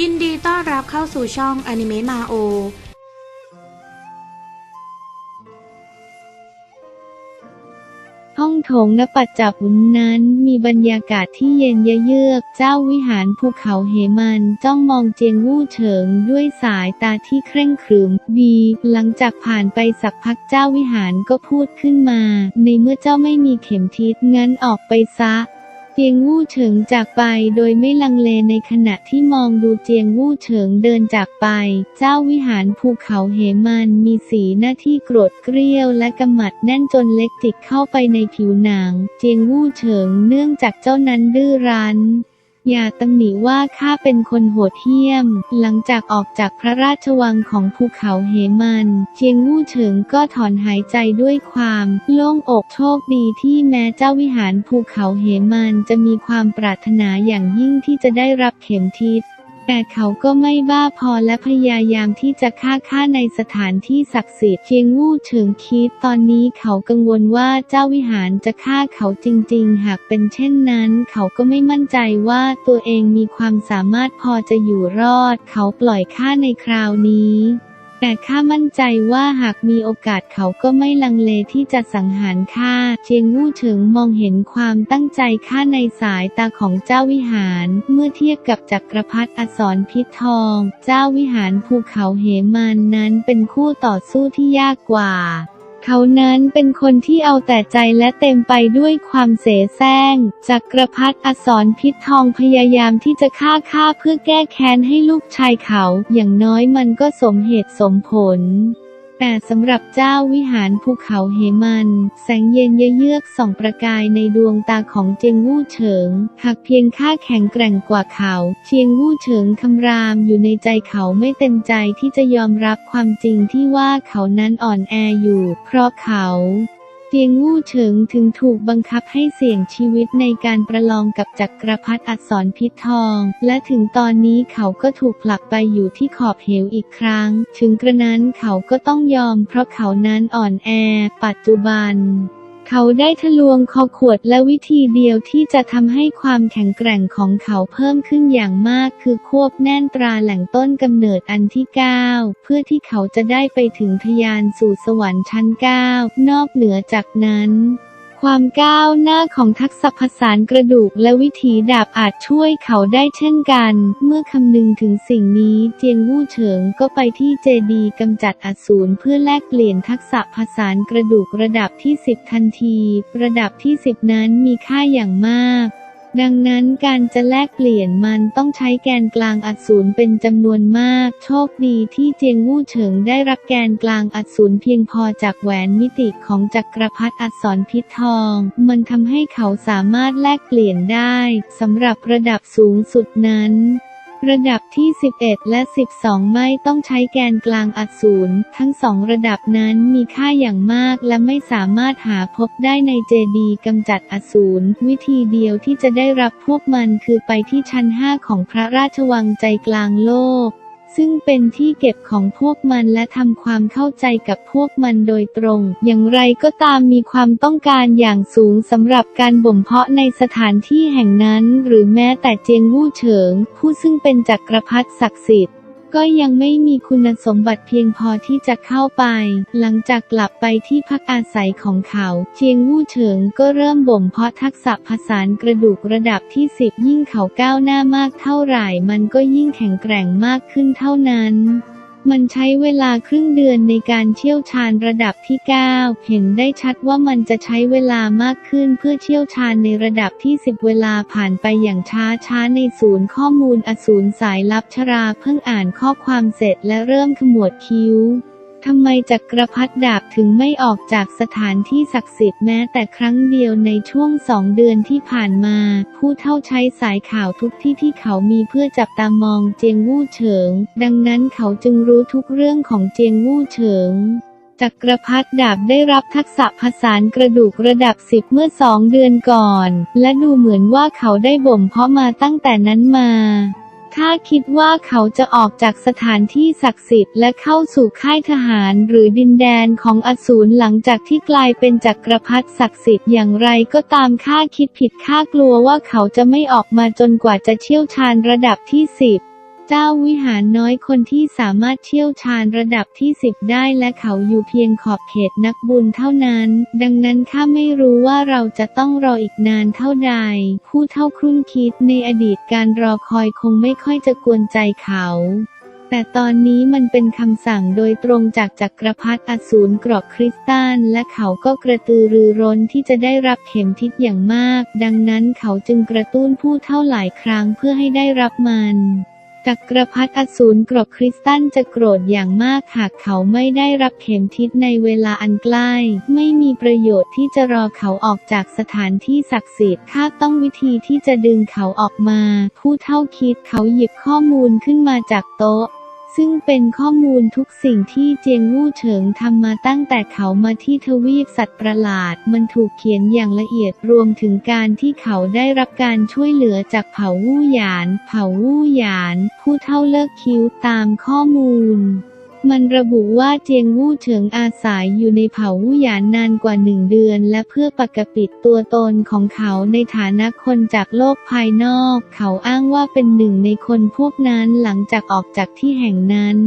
ยินดีต้อนรับเข้าสู่ช่องอนิเมะมาโอห้องโถงณปัจจับุนนั้นมีบรรยากาศที่เย็นเยือก เจ้าวิหารภูเขาเหมันจ้องมองเจียงวู่เฉิงด้วยสายตาที่เคร่งขรึมดี หลังจากผ่านไปสักพักเจ้าวิหารก็พูดขึ้นมา ในเมื่อเจ้าไม่มีเข็มทิศงั้นออกไปซะ เจียงวู่เฉิงจากไปโดยไม่ลังเลในขณะที่มองดูเจียงวู่เฉิงเดินจากไป เจ้าวิหารภูเขาเหมันมีสีหน้าที่โกรธเกรี้ยวและกำหมัดแน่นจนเล็กจิกเข้าไปในผิวหนัง เจียงวู่เฉิงเนื่องจากเจ้านั้นดื้อรั้น อย่าตำหนิว่าข้าเป็นคนโหดเหี้ยม หลังจากออกจากพระราชวังของภูเขาเหมันเจียงวู่เฉิงก็ถอนหายใจด้วยความโล่งอกโชคดีที่แม้เจ้าวิหารภูเขาเหมันจะมีความปรารถนาอย่างยิ่งที่จะได้รับเข็มทิศ แต่เขาก็ไม่บ้าพอและพยายามที่จะฆ่าข้าในสถานที่ศักดิ์สิทธิ์เชียงวู่เฉิงคิดตอนนี้เขากังวลว่าเจ้าวิหารจะฆ่าเขาจริง ๆ หากเป็นเช่นนั้น เขาก็ไม่มั่นใจว่าตัวเองมีความสามารถพอจะอยู่รอด เขาปล่อยข้าในคราวนี้ แต่ข้ามั่นใจว่าหากมีโอกาสเขาก็ไม่ลังเลที่จะสังหารข้าเจียงวู่เฉิงมองเห็นความตั้งใจข้าในสายตาของเจ้าวิหาร เมื่อเทียบกับจักรพรรดิอสรพิษทอง เจ้าวิหารภูเขาเหมันนั้นเป็นคู่ต่อสู้ที่ยากกว่า เขานั้นเป็นคนที่เอาแต่ใจและเต็มไปด้วยความเสแสร้งจักรพรรดิอสรพิษทองพยายามที่จะฆ่าข้าเพื่อแก้แค้นให้ลูกชายเขา อย่างน้อยมันก็สมเหตุสมผล แต่สำหรับเจ้าวิหารภูเขาเหมัน แสงเย็นเยือกส่องประกายในดวงตาของเจียงวู่เฉิง หากเพียงข้าแข็งแกร่งกว่าเขาเจียงวู่เฉิงคำรามอยู่ในใจเขาไม่เต็มใจที่จะยอมรับความจริงที่ว่าเขานั้นอ่อนแออยู่ เพราะเขา เตียงวู่เฉิงถึงถูกบังคับให้เสี่ยงชีวิตในการประลองกับจักรพรรดิอักษรพิษทอง และถึงตอนนี้เขาก็ถูกผลักไปอยู่ที่ขอบเหวอีกครั้ง ถึงกระนั้นเขาก็ต้องยอมเพราะเขานั้นอ่อนแอ ปัจจุบัน เขาได้ทะลวงคอขวดและวิธีเดียวที่จะทำให้ความแข็งแกร่งของเขาเพิ่มขึ้นอย่างมากคือควบแน่นตราแหล่งต้นกำเนิดอันที่ 9 เพื่อที่เขาจะได้ไปถึงทยานสู่สวรรค์ชั้น 9 นอกเหนือจากนั้น ความก้าวหน้าของทักษะผสานกระดูกและวิถีดาบอาจช่วยเขาได้เช่นกัน เมื่อคำนึงถึงสิ่งนี้เจียงวู่เฉิงก็ไปที่เจดีกำจัดอสูรเพื่อแลกเปลี่ยนทักษะผสานกระดูกระดับที่ 10 ทันที ระดับที่ 10 นั้นมีค่าอย่างมาก ดังนั้นการจะแลกเปลี่ยนมันต้องใช้แกนกลางอสูรเป็นจำนวนมาก โชคดีที่เจียงวู่เฉิงได้รับแกนกลางอสูรเพียงพอจากแหวนมิติของจักรพรรดิอัดศรพิษทอง มันทำให้เขาสามารถแลกเปลี่ยนได้สำหรับระดับสูงสุดนั้น ระดับที่ 11 และ 12 ไม่ต้องใช้แกนกลางอสูรทั้งสองระดับนั้นมีค่าอย่างมากและไม่สามารถหาพบได้ในเจดีกำจัดอสูรวิธีเดียวที่จะได้รับพวกมันคือไปที่ชั้น 5 ของพระราชวังใจกลางโลก ซึ่งเป็นที่เก็บของพวกมันและทำความเข้าใจกับพวกมันโดยตรง อย่างไรก็ตามมีความต้องการอย่างสูงสำหรับการบ่มเพาะในสถานที่แห่งนั้น หรือแม้แต่เจียงวู่เฉิง ผู้ซึ่งเป็นจักรพรรดิศักดิ์สิทธิ์ ก็ยังไม่มีคุณสมบัติเพียงพอที่จะเข้าไป หลังจากกลับไปที่พักอาศัยของเขา เจียงวู่เฉิงก็เริ่มบ่มเพาะทักษะผสานกระดูกระดับที่10ยิ่งเขาก้าวหน้ามากเท่าไหร่ มันก็ยิ่งแข็งแกร่งมากขึ้นเท่านั้น มันใช้เวลาครึ่งเดือนในการเชี่ยวชาญระดับที่ 9 เห็นได้ชัดว่ามันจะใช้เวลามากขึ้นเพื่อเชี่ยวชาญในระดับที่ 10 เวลาผ่านไปอย่างช้าช้าในศูนย์ข้อมูลอสูรสายลับชราเพิ่งอ่านข้อความเสร็จและเริ่มขมวดคิ้ว ทำไมจักรพรรดิดาบถึงไม่ออกจากสถานที่ศักดิ์สิทธิ์แม้แต่ครั้งเดียวในช่วงสองเดือนที่ผ่านมา ผู้เท่าใช้สายข่าวทุกที่ที่เขามีเพื่อจับตามองเจียงวู่เฉิง ดังนั้นเขาจึงรู้ทุกเรื่องของเจียงวู่เฉิงจักรพรรดิดาบได้รับทักษะผสานกระดูกระดับสิบเมื่อสองเดือนก่อน และดูเหมือนว่าเขาได้บ่มเพาะมาตั้งแต่นั้นมา ข้าคิดว่าเขาจะออกจากสถานที่ศักดิ์สิทธิ์และเข้าสู่ค่ายทหารหรือดินแดนของอสูรหลังจากที่กลายเป็นจักรพรรดิศักดิ์สิทธิ์อย่างไรก็ตามข้าคิดผิดข้ากลัวว่าเขาจะไม่ออกมาจนกว่าจะเชี่ยวชาญระดับที่สิบ เจ้าวิหารน้อยคนที่สามารถเชี่ยวชาญระดับที่สิบได้และเขาอยู่เพียงขอบเขตนักบุญเท่านั้น ดังนั้นข้าไม่รู้ว่าเราจะต้องรออีกนานเท่าใด ผู้เท่าครุ่นคิดในอดีตการรอคอยคงไม่ค่อยจะกวนใจเขาแต่ตอนนี้มันเป็นคำสั่งโดยตรงจากจักรพรรดิอสูรกรอบคริสตัลและเขาก็กระตือรือร้นที่จะได้รับเข็มทิศอย่างมาก ดังนั้นเขาจึงกระตุ้นผู้เท่าหลายครั้งเพื่อให้ได้รับมัน จักรพรรดิอสูรกรอบคริสตันจะโกรธอย่างมากหากเขาไม่ได้รับเข็มทิศในเวลาอันใกล้ ไม่มีประโยชน์ที่จะรอเขาออกจากสถานที่ศักดิ์สิทธิ์ข้าต้องวิธีที่จะดึงเขาออกมา ผู้เท่าคิดเขาหยิบข้อมูลขึ้นมาจากโต๊ะ ซึ่งเป็นข้อมูลทุกสิ่งที่เจียงวู่เฉิงทำมาตั้งแต่เขามาที่ทวีปสัตว์ประหลาด มันถูกเขียนอย่างละเอียดรวมถึงการที่เขาได้รับการช่วยเหลือจากเผ่าวู่หยาน เผ่าวู่หยาน ผู้เท่าเลิกคิ้วตามข้อมูล มันระบุว่าเจียงวู่เฉิงอาศัยอยู่ในเผ่าวู่หยานนานกว่าหนึ่งเดือน และเพื่อปกปิดตัวตนของเขาในฐานะคนจากโลกภายนอก เขาอ้างว่าเป็นหนึ่งในคนพวกนั้นหลังจากออกจากที่แห่งนั้น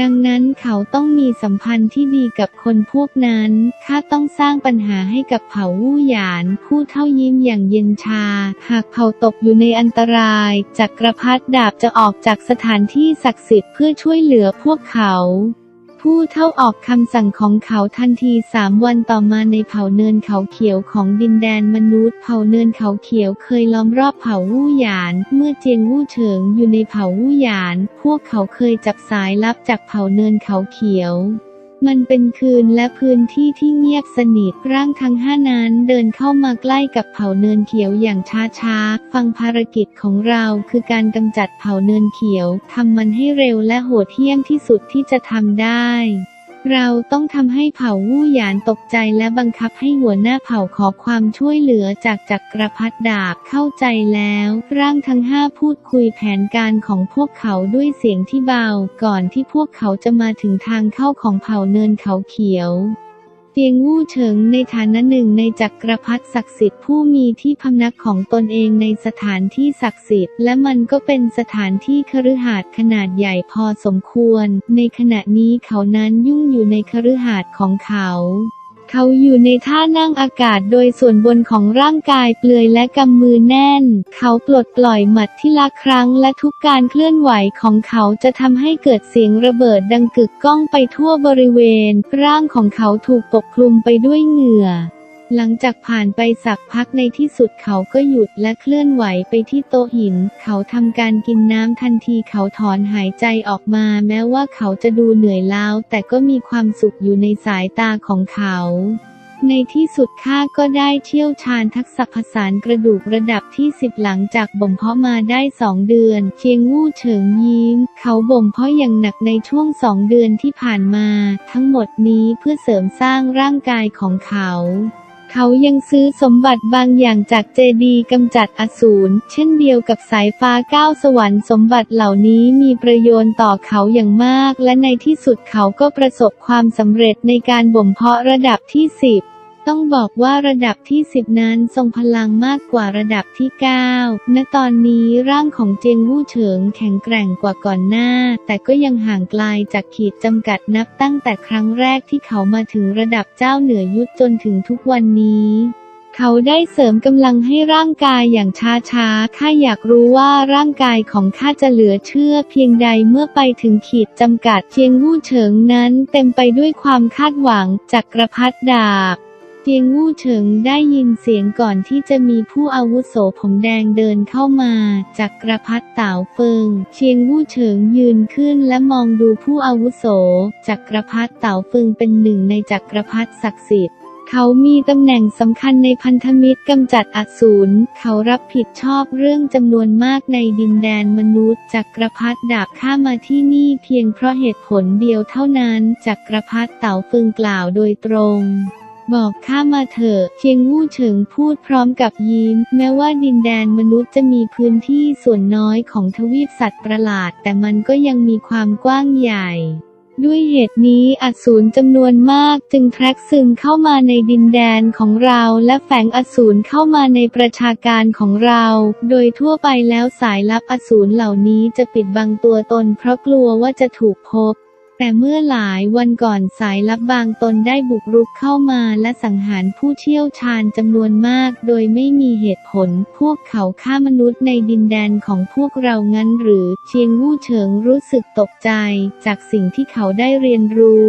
ดังนั้นเขาต้องมีสัมพันธ์ที่ดีกับคนพวกนั้น ข้าต้องสร้างปัญหาให้กับเผ่าวู่หยาน ผู้เท่ายิ้มอย่างเย็นชา หากเผ่าตกอยู่ในอันตราย จักรพรรดิดาบจะออกจากสถานที่ศักดิ์สิทธิ์เพื่อช่วยเหลือพวกเขา ผู้เท่าออกคำสั่งของเขาทันทีสามวันต่อมาในเผ่าเนินเขาเขียวของดินแดนมนุษย์ เผ่าเนินเขาเขียวเคยล้อมรอบเผ่าวู่หยาน เมื่อเจียงวู่เฉิงอยู่ในเผ่าวู่หยาน พวกเขาเคยจับสายลับจากเผ่าเนินเขาเขียว มันเป็นคืนและพื้นที่ที่เงียบสนิทร่างทั้งห้านั้นเดินเข้ามาใกล้กับเผ่าเนินเขียวอย่างช้าๆ ฟังภารกิจของเราคือการกำจัดเผ่าเนินเขียวทำมันให้เร็วและโหดเหี้ยมที่สุดที่จะทำได้ เราต้องทำให้เผ่าวู่หยานตกใจและบังคับให้หัวหน้าเผ่าขอความช่วยเหลือจากจักรพรรดิดาบเข้าใจแล้ว ร่างทั้งห้าพูดคุยแผนการของพวกเขาด้วยเสียงที่เบา ก่อนที่พวกเขาจะมาถึงทางเข้าของเผ่าเนินเขาเขียว เตียงวู่เฉิงในฐานะหนึ่งในจักรพรรดิศักดิ์สิทธิ์ผู้มีที่พำนักของตนเองในสถานที่ศักดิ์สิทธิ์ และมันก็เป็นสถานที่คฤหาสน์ขนาดใหญ่พอสมควร ในขณะนี้เขานั้นยุ่งอยู่ในคฤหาสน์ของเขา เขาอยู่ในท่านั่งอากาศโดยส่วนบนของร่างกายเปลือยและกำมือแน่น เขาปลดปล่อยหมัดที่ละครั้งและทุกการเคลื่อนไหวของเขาจะทำให้เกิดเสียงระเบิดดังกึกก้องไปทั่วบริเวณ ร่างของเขาถูกปกคลุมไปด้วยเหงื่อ หลังจากผ่านไปสักพักในที่สุดเขาก็หยุดและเคลื่อนไหวไปที่โต๊ะหิน เขาทำการกินน้ำทันทีเขาถอนหายใจออกมาแม้ว่าเขาจะดูเหนื่อยล้าแต่ก็มีความสุขอยู่ในสายตาของเขาในที่สุดข้าก็ได้เชี่ยวชาญทักษะผสานกระดูกระดับที่สิบหลังจากบ่มเพาะมาได้สองเดือน เชียงวู่เฉิงยิ้ม เขาบ่มเพาะอย่างหนักในช่วงสองเดือนที่ผ่านมา ทั้งหมดนี้เพื่อเสริมสร้างร่างกายของเขา เขายังซื้อสมบัติบางอย่างจากเจดีกำจัดอสูร เช่นเดียวกับสายฟ้าก้าวสวรรค์สมบัติเหล่านี้มีประโยชน์ต่อเขาอย่างมาก และในที่สุดเขาก็ประสบความสำเร็จในการบ่มเพาะระดับที่10 ต้องบอกว่าระดับที่ 10 นั้นทรงพลังมากกว่าระดับที่ 9 ณ ตอนนี้ร่างของเจงวู่เฉิงแข็งแกร่งกว่าก่อนหน้า แต่ก็ยังห่างไกลจากขีดจำกัดนับตั้งแต่ครั้งแรกที่เขามาถึงระดับเจ้าเหนือยุทธจนถึงทุกวันนี้เขาได้เสริมกำลังให้ร่างกายอย่างช้าๆ ข้าอยากรู้ว่าร่างกายของข้าจะเหลือเชื่อเพียงใดเมื่อไปถึงขีดจำกัดเจียงวู่เฉิงนั้นเต็มไปด้วยความคาดหวังจักกระพรรดิดาบ เจียงวู่เฉิงได้ยินเสียงก่อนที่จะมีผู้อาวุโสผมแดงเดินเข้ามา จักรพรรดิเต่าเฟิง เชียงวู่เฉิงยืนขึ้นและมองดูผู้อาวุโส จักรพรรดิเต่าเฟิงเป็นหนึ่งในจักรพรรดิศักดิ์สิทธิ์เขามีตำแหน่งสำคัญในพันธมิตรกำจัดอสูร เขารับผิดชอบเรื่องจำนวนมากในดินแดนมนุษย์ จักรพรรดิดาบข้ามาที่นี่เพียงเพราะเหตุผลเดียวเท่านั้น จักรพรรดิเต่าเฟิงกล่าวโดยตรง บอกข้ามาเถอะเชียงวู่เฉิงพูดพร้อมกับยิ้ม แม้ว่าดินแดนมนุษย์จะมีพื้นที่ส่วนน้อยของทวีปสัตว์ประหลาด แต่มันก็ยังมีความกว้างใหญ่ด้วยเหตุนี้อสูรจำนวนมากจึงแทรกซึมเข้ามาในดินแดนของเราและแฝงอสูรเข้ามาในประชาการของเรา โดยทั่วไปแล้วสายลับอสูรเหล่านี้จะปิดบังตัวตนเพราะกลัวว่าจะถูกพบ แต่เมื่อหลายวันก่อนสายลับบางตนได้บุกรุกเข้ามาและสังหารผู้เชี่ยวชาญจำนวนมาก โดยไม่มีเหตุผล พวกเขาฆ่ามนุษย์ในดินแดนของพวกเรางั้นหรือ เชียงวู่เฉิงรู้สึกตกใจ จากสิ่งที่เขาได้เรียนรู้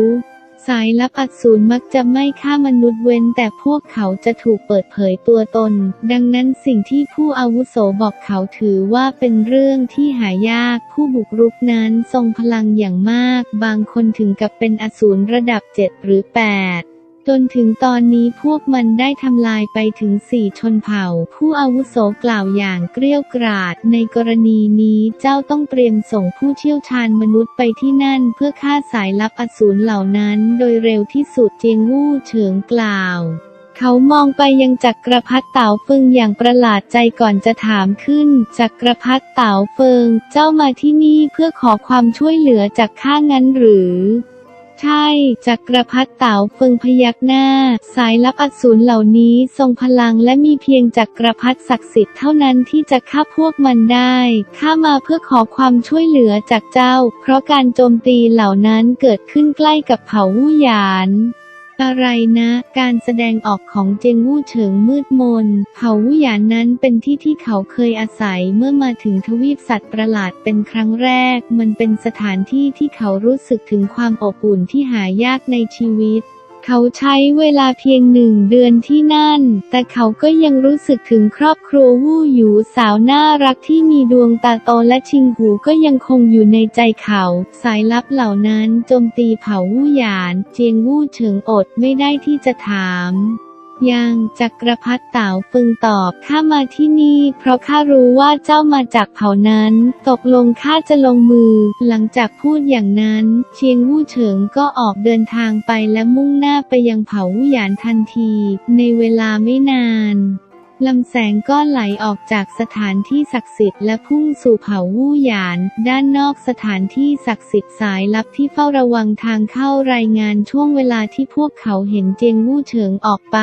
สายลับอสูรมักจะไม่ฆ่ามนุษย์เว้น แต่พวกเขาจะถูกเปิดเผยตัวตน ดังนั้นสิ่งที่ผู้อาวุโสบอกเขาถือว่าเป็นเรื่องที่หายาก ผู้บุกรุกนั้นทรงพลังอย่างมาก บางคนถึงกับเป็นอสูรระดับ 7 หรือ 8 จนถึงตอนนี้พวกมันได้ทำลายไปถึงสี่ชนเผ่า ผู้อาวุโสกล่าวอย่างเกลี้ยวกราด ในกรณีนี้เจ้าต้องเตรียมส่งผู้เชี่ยวชาญมนุษย์ไปที่นั่นเพื่อฆ่าสายลับอสูรเหล่านั้น โดยเร็วที่สุดเจียงวู่เฉิงกล่าวเขามองไปยังจักรพรรดิเต๋าเฟิงอย่างประหลาดใจก่อนจะถามขึ้น จักรพรรดิเต๋าเฟิง เจ้ามาที่นี่เพื่อขอความช่วยเหลือจากข้างั้นหรือ ใช่ จักรพรรดิเต๋าเฟิงพยักหน้า สายลับอสูรเหล่านี้ทรงพลังและมีเพียงจักรพรรดิศักดิ์สิทธิ์เท่านั้นที่จะฆ่าพวกมันได้ ข้ามาเพื่อขอความช่วยเหลือจากเจ้า เพราะการโจมตีเหล่านั้นเกิดขึ้นใกล้กับเผ่าวู่หยาน อะไรนะ การแสดงออกของเจงวู่เฉิงมืดมน เผ่าวู่หยานนั้นเป็นที่ที่เขาเคยอาศัยเมื่อมาถึงทวีปสัตว์ประหลาดเป็นครั้งแรก มันเป็นสถานที่ที่เขารู้สึกถึงความอบอุ่นที่หายากในชีวิต เขาใช้เวลาเพียงหนึ่งเดือนที่นั่น แต่เขาก็ยังรู้สึกถึงครอบครัววู่หยูสาวน่ารักที่มีดวงตาโตและชิงหูก็ยังคงอยู่ในใจเขา สายลับเหล่านั้นโจมตีเผ่าวู่หยาน เจียงวู่เฉิงอดไม่ได้ที่จะถาม ยังจักรพรรดิเต๋าฟึงตอบข้ามาที่นี่ เพราะข้ารู้ว่าเจ้ามาจากเผ่านั้น ตกลงข้าจะลงมือ หลังจากพูดอย่างนั้น เชียงวู่เฉิงก็ออกเดินทางไปและมุ่งหน้าไปยังเผ่าวู่หยานทันที ในเวลาไม่นาน ลำแสงก้อนไหลออกจากสถานที่ศักดิ์สิทธิ์และพุ่งสู่เผ่าวู่หยาน ด้านนอกสถานที่ศักดิ์สิทธิ์สายลับที่เฝ้าระวังทางเข้ารายงานช่วงเวลาที่พวกเขาเห็นเจียงวู่เฉิงออกไป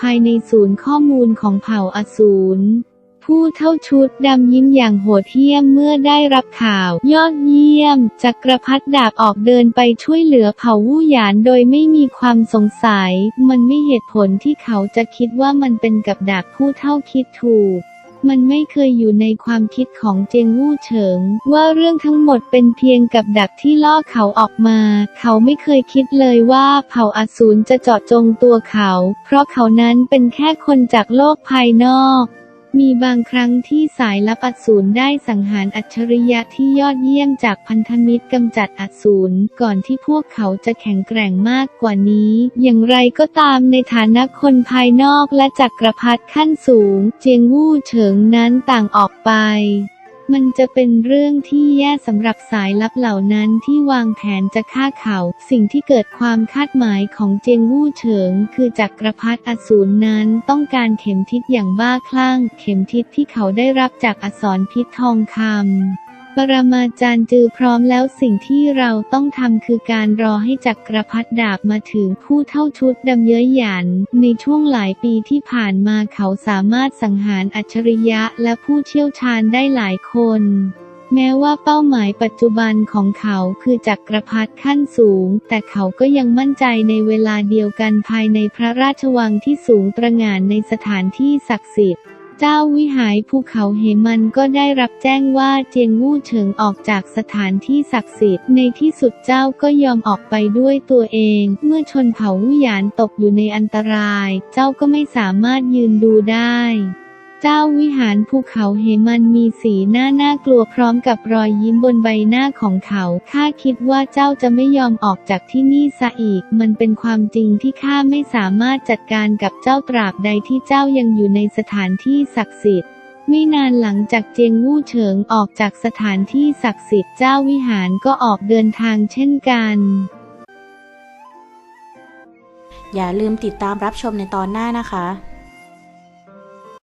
ภายในศูนย์ข้อมูลของเผ่าอสูร ผู้เท่าชุดดำยิ้มอย่างโหดเหี้ยมเมื่อได้รับข่าว ยอดเยี่ยม จักรพรรดิดาบออกเดินไปช่วยเหลือเผ่าวู่หยานโดยไม่มีความสงสัย มันไม่เหตุผลที่เขาจะคิดว่ามันเป็นกับดักผู้เท่าคิดถูกมันไม่เคยอยู่ในความคิดของเจงวู่เฉิง ว่าเรื่องทั้งหมดเป็นเพียงกับดักที่ล่อเขาออกมา เขาไม่เคยคิดเลยว่าเผ่าอสูรจะเจาะจงตัวเขา เพราะเขานั้นเป็นแค่คนจากโลกภายนอก มีบางครั้งที่สายลับอสูรได้สังหารอัจฉริยะที่ยอดเยี่ยมจากพันธมิตรกำจัดอสูรก่อนที่พวกเขาจะแข็งแกร่งมากกว่านี้ อย่างไรก็ตามในฐานะคนภายนอกและจักรพรรดิขั้นสูง เจียงวู่เฉิงนั้นต่างออกไป มันจะเป็นเรื่องที่แย่สำหรับสายลับเหล่านั้นที่วางแผนจะฆ่าเขา สิ่งที่เกิดความคาดหมายของเจียงวู่เฉิง คือจักรพรรดิอสูรนั้นต้องการเข็มทิศอย่างบ้าคลั่ง เข็มทิศที่เขาได้รับจากอสรพิษทองคำ ปรมาจารย์จือพร้อมแล้วสิ่งที่เราต้องทำคือการรอให้จักรพรรดิดาบมาถึงผู้เท่าชุดดำเย้ยหยัน ในช่วงหลายปีที่ผ่านมาเขาสามารถสังหารอัจฉริยะและผู้เชี่ยวชาญได้หลายคนแม้ว่าเป้าหมายปัจจุบันของเขาคือจักรพรรดิขั้นสูง แต่เขาก็ยังมั่นใจในเวลาเดียวกันภายในพระราชวังที่สูงตระหง่านในสถานที่ศักดิ์สิทธิ์ เจ้าวิหายภูเขาเหมันก็ได้รับแจ้งว่าเจียงวู่เฉิงออกจากสถานที่ศักดิ์สิทธิ์ในที่สุดเจ้าก็ยอมออกไปด้วยตัวเอง เมื่อชนเผ่าวู่หยานตกอยู่ในอันตราย เจ้าก็ไม่สามารถยืนดูได้ เจ้าวิหารภูเขาเหมันมีสีหน้าน่ากลัวพร้อมกับรอยยิ้มบนใบหน้าของเขาข้าคิดว่าเจ้าจะไม่ยอมออกจากที่นี่ซะอีก มันเป็นความจริงที่ข้าไม่สามารถจัดการกับเจ้าตราบใดที่เจ้ายังอยู่ในสถานที่ศักดิ์สิทธิ์ไม่นานหลังจากเจียงวู่เฉิงออกจากสถานที่ศักดิ์สิทธิ์เจ้าวิหารก็ออกเดินทางเช่นกัน อย่าลืมติดตามรับชมในตอนหน้านะคะ